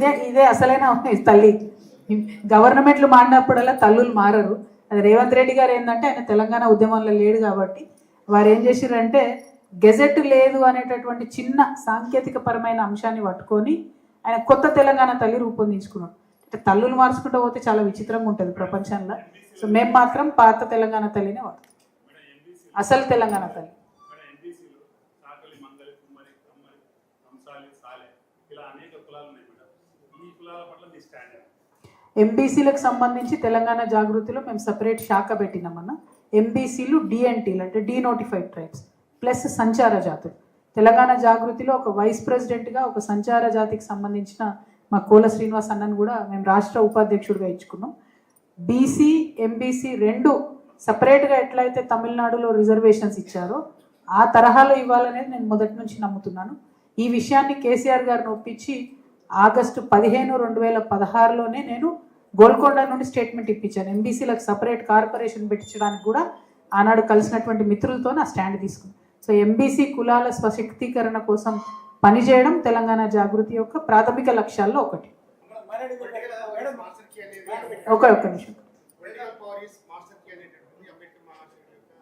ఇదే ఇదే అసలైన తల్లి. గవర్నమెంట్లు మారినప్పుడల్లా తల్లులు మారరు. అది రేవంత్ రెడ్డి గారు ఏంటంటే ఆయన తెలంగాణ ఉద్యమంలో లేడు కాబట్టి వారు ఏం చేసిరంటే గెజెట్ లేదు అనేటటువంటి చిన్న సాంకేతిక పరమైన అంశాన్ని పట్టుకొని ఆయన కొత్త తెలంగాణ తల్లి రూపొందించుకున్నాడు అంటే తల్లులు మార్చుకుంటూ పోతే చాలా విచిత్రంగా ఉంటుంది ప్రపంచంలో. సో మేము మాత్రం పాత తెలంగాణ తల్లినే వాడుతాం. అసలు తెలంగాణ తల్లి. ఇలా అనేక కులాలు ఉన్నాయి ఎంబీసీలకు సంబంధించి తెలంగాణ జాగృతిలో మేము సపరేట్ శాఖ పెట్టినామన్న ఎంబీసీలు డిఎన్టీలు అంటే డీనోటిఫైడ్ ట్రైబ్స్ ప్లస్ సంచార జాతులు. తెలంగాణ జాగృతిలో ఒక వైస్ ప్రెసిడెంట్గా ఒక సంచార జాతికి సంబంధించిన మా కోల శ్రీనివాస్ అన్నను కూడా మేము రాష్ట్ర ఉపాధ్యక్షుడిగా ఇచ్చుకున్నాం. బీసీ ఎంబీసీ రెండు సపరేట్గా ఎట్లయితే తమిళనాడులో రిజర్వేషన్స్ ఇచ్చారో ఆ తరహాలో ఇవ్వాలనేది నేను మొదటి నుంచి నమ్ముతున్నాను. ఈ విషయాన్ని కేసీఆర్ గారిని ఒప్పించి ఆగస్టు పదిహేను రెండు వేల పదహారులోనే నేను గోల్కొండ నుండి స్టేట్మెంట్ ఇప్పించాను. ఎంబీసీలకు సపరేట్ కార్పొరేషన్ పెట్టించడానికి కూడా ఆనాడు కలిసినటువంటి మిత్రులతో నా స్టాండ్ తీసుకున్నాను సో ఎంబీసీ కులాల స్వశక్తీకరణ కోసం పనిచేయడం తెలంగాణ జాగృతి యొక్క ప్రాథమిక లక్ష్యాల్లో ఒకటి. ఒక ఒక్క నిమిషం.